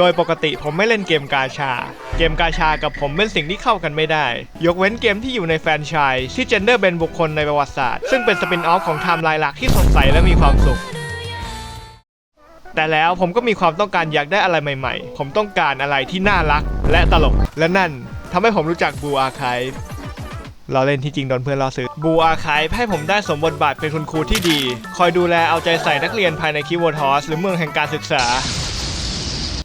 โดยปกติผมไม่เล่นเกมกาชา เกมกาชากับผมเป็นสิ่งที่เข้ากันไม่ได้ ยกเว้นเกมที่อยู่ในแฟรนไชส์ที่เจนเดอร์เป็นบุคคลในประวัติศาสตร์ ซึ่งเป็นสปินออฟของไทม์ไลน์หลักที่สดใสและมีความสุขแต่แล้วผมก็มีความต้องการอยากได้อะไรใหม่ๆ ผมต้องการอะไรที่น่ารักและตลก และนั่นทำให้ผมรู้จักบูอาคายเราเล่นที่จริงโดนเพื่อนเราซื้อบูอาคายให้ผมได้สมบทบาทเป็นคุณครูที่ดี คอยดูแลเอาใจใส่นักเรียนภายในคิวทอสหรือเมืองแห่งการศึกษา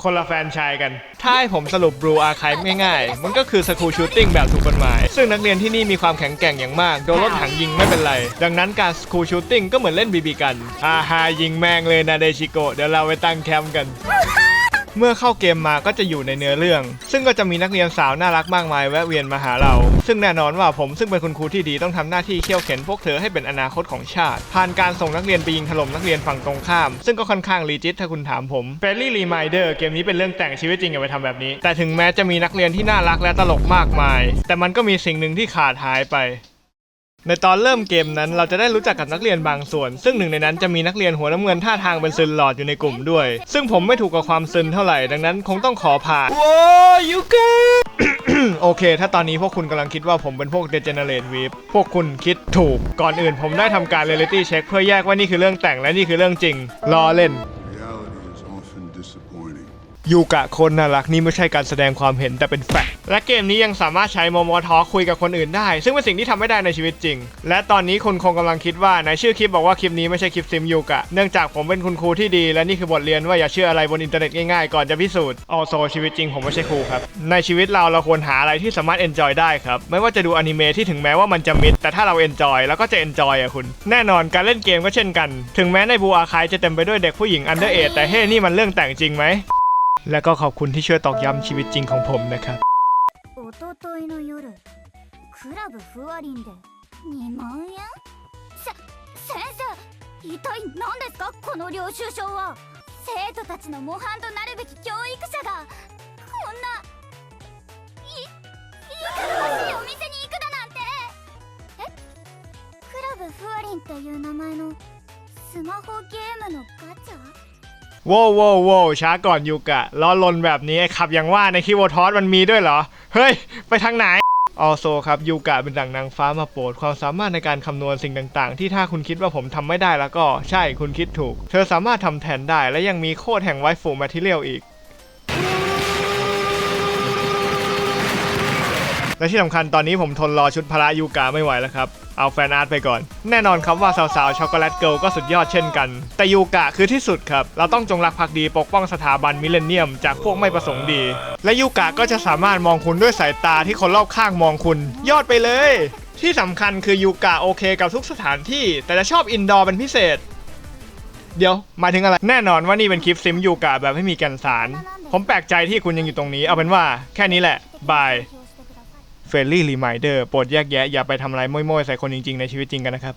คนละแฟนชายกัน ถ้าให้ผมสรุปบลูอาร์คายง่ายๆ มันก็คือสกูชูตติ้งแบบถูกกฎหมาย ซึ่งนักเรียนที่นี่มีความแข็งแกร่งอย่างมาก โดนรถถังยิงไม่เป็นไร ดังนั้นการสกูชูตติ้งก็เหมือนเล่นบีบีกัน อาฮายิงแมงเลยนะเดชิโกะเดี๋ยวเราไปตั้งแคมป์กัน เมื่อเข้าเกมมาก็จะอยู่ในเนื้อเรื่อง ซึ่งก็จะมีนักเรียนสาวน่ารักมากมายแวะเวียนมาหาเรา ซึ่งแน่นอนว่าผมซึ่งเป็นคุณครูที่ดีต้องทำหน้าที่เขี่ยวเข็นพวกเธอให้เป็นอนาคตของชาติ ผ่านการส่งนักเรียนไปยิงถล่มนักเรียนฝั่งตรงข้าม ซึ่งก็ค่อนข้างลีจิตถ้าคุณถามผมเฟรนลี่รีมายเดอร์เกมนี้เป็นเรื่องแต่งชีวิตจริงอย่าไปทำแบบนี้ แต่ถึงแม้จะมีนักเรียนที่น่ารักและตลกมากมาย แต่มันก็มีสิ่งหนึ่งที่ขาดหายไป ในตอนเริ่มเกมนั้นเราจะได้รู้จักกับนักเรียนบางส่วน ซึ่งหนึ่งในนั้นจะมีนักเรียนหัวน้ำเงินท่าทางเป็นซึนหลอดอยู่ในกลุ่มด้วย ซึ่งผมไม่ถูกกับความซึนเท่าไหร่ดังนั้นคงต้องขอผ่านโว้ยูกโอเค ถ้าตอนนี้พวกคุณกำลังคิดว่าผมเป็นพวก Degenerate w e e p พวกคุณคิดถูกก่อนอื่นผมได้ทำการ Reality Check เพื่อแยกว่านี่คือเรื่องแต่งและนี่คือเรื่องจริงรอเล่น ยูกะคนน่ารักนี่ไม่ใช่การแสดงความเห็นแต่เป็นแฟกต์และเกมนี้ยังสามารถใช้โมโมทอคุยกับคนอื่นได้ ซึ่งเป็นสิ่งที่ทำไม่ได้ในชีวิตจริง และตอนนี้คุณคงกำลังคิดว่าในชื่อคลิปบอกว่าคลิปนี้ไม่ใช่คลิปซิมยูกะเนื่องจากผมเป็นคุณครูที่ดีและนี่คือบทเรียนว่าอย่าเชื่ออะไรบนอินเทอร์เน็ตง่ายๆก่อนจะพิสูจน์ออโซชีวิตจริงผมไม่ใช่ครูครับในชีวิตเราเราควรหาอะไรที่สามารถเอนจอยได้ครับไม่ว่าจะดูอนิเมะที่ถึงแม้ว่ามันจะมิดแต่ถ้าเราเอนจอยแล้วก็จะเอนจอยอะคุณแน่นอนการเล่นเกมก็เช่นกัน ถึงแม้ในบูอาคายจะเต็มไปด้วยเด็กผู้หญิงอันเดอร์เอแต่เฮ้นี่มันเรื่องแต่งจริงไหม และก็ขอบคุณที่ช่วยตอกย้ำชีวิตจริงของผมนะครับ おとといの夜クラブふわりんで2万円せ先生一体何ですかこの領収書は生徒たちの模範となるべき教育者がこんないいいかがわしいお店に行くだなんてえクラブふわりんっていう名前のスマホゲームのガチャ โว้วโว้วโว้ช้าก่อนยูกะล้อลนแบบนี้ขับอย่างว่าในคิวทอสมันมีด้วยเหรอ เฮ้ย ไปทางไหนออโซครับยูกะเป็นดั่งนางฟ้ามาโปรดความสามารถในการคำนวณสิ่งต่างๆ ที่ถ้าคุณคิดว่าผมทำไม่ได้แล้วก็ใช่คุณคิดถูก เธอสามารถทำแทนได้และยังมีโคดแห่งไวฟูแมทเทียลอีก และที่สำคัญตอนนี้ผมทนรอชุดพละยูกาไม่ไหวแล้วครับ เอาแฟนอาร์ตไปก่อน แน่นอนครับว่าสาวๆ ช็อกโกแลตเกิลก็สุดยอดเช่นกัน แต่ยูกะคือที่สุดครับ เราต้องจงรักภักดีปกป้องสถาบันมิเลเนียมจากพวกไม่ประสงค์ดี และยูกะก็จะสามารถมองคุณด้วยสายตาที่คนรอบข้างมองคุณ ยอดไปเลย ที่สำคัญคือยูกะโอเคกับทุกสถานที่ แต่จะชอบอินดอร์เป็นพิเศษ เดี๋ยวหมายถึงอะไร แน่นอนว่านี่เป็นคลิปซิมยูกะแบบไม่มีแกนสาร ผมแปลกใจที่คุณยังอยู่ตรงนี้ เอาเป็นว่าแค่นี้แหละบาย เฟรนลี่รีมายเดอร์โปรดแยกแยะอย่าไปทำอะไรม้อยๆใส่คนจริงๆ ในชีวิตจริงกันนะครับ